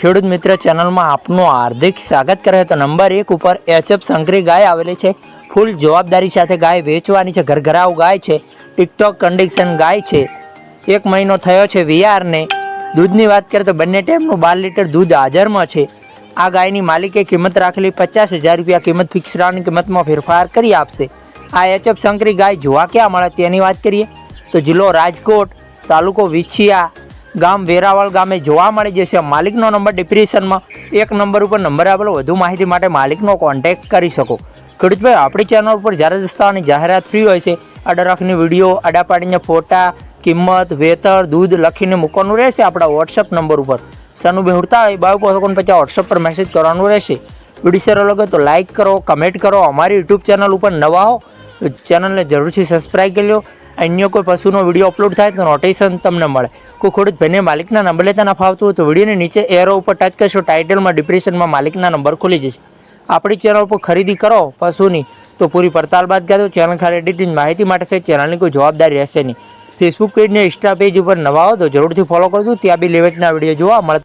ખેડૂત મિત્ર ચેનલમાં આપનું હાર્દિક સ્વાગત કરે તો નંબર એક ઉપર એચએફ શંકરી ગાય આવેલી છે. ફૂલ જવાબદારી સાથે ગાય વેચવાની છે. ઘરઘરાવ ગાય છે. ટિકટોક કન્ડિશન ગાય છે. એક મહિનો થયો છે વીઆરને. દૂધની વાત કરીએ તો બંને ટાઈમનું બાર લીટર દૂધ હાજરમાં છે. આ ગાયની માલિકે કિંમત રાખેલી પચાસ હજાર રૂપિયા કિંમત ફિક્સ રહેવાની કિંમતમાં ફેરફાર કરી આપશે. આ એચએફ શંકરી ગાય જોવા ક્યાં મળે તેની વાત કરીએ. તો જિલ્લો રાજકોટ, તાલુકો વિછિયા ગામ વેરાવળ ગામે જોવા મળી જશે માલિકનો નંબર ડિપ્રેશનમાં એક નંબર ઉપર નંબર આપેલો. વધુ માહિતી માટે માલિકનો કોન્ટેક્ટ કરી શકો. ખેડૂતભાઈ, આપણી ચેનલ ઉપર જ્યારે રસ્તાની જાહેરાત ફ્રી હોય છે અડારખની વીડિયો અડાપાડીને ફોટા, કિંમત, વેતર, દૂધ લખીને મૂકવાનું રહેશે આપણા વોટ્સઅપ નંબર ઉપર. સનુ બેહુડતા હોય બાવીસ પાંચ પછી વોટ્સઅપ પર મેસેજ કરવાનું રહેશે. વીડિયો સારો લાગે તો લાઇક કરો કમેન્ટ કરો. અમારી યુટ્યુબ ચેનલ ઉપર નવા હો. ચેનલને જરૂરથી સબસ્ક્રાઈબ કરી લો. અન્ય કોઈ પશુનો વીડિયો અપલોડ થાય તો નોટિફિકેશન તમને મળે. કોઈ ભાઈને માલિકના નંબર લેતા ના ફાવતું હોય તો વિડીયોની નીચે એરો ઉપર ટચ કરશો ટાઇટલમાં ડિપ્રેશનમાં માલિકના નંબર ખુલી જશે. આપણી ચેનલ પર ખરીદી કરો પશુની. તો પૂરી પડતાલ બાદ કહેતો ચેનલ ખાલી એડિટિંગ માહિતી માટે છે. ચેનલની કોઈ જવાબદારી રહેશે નહીં. ફેસબુક પેજ ને ઇન્સ્ટા પેજ ઉપર નવા હો તો જરૂરથી ફોલો કરજો. ત્યાં બી લેવેટના વીડિયો જોવા મળે.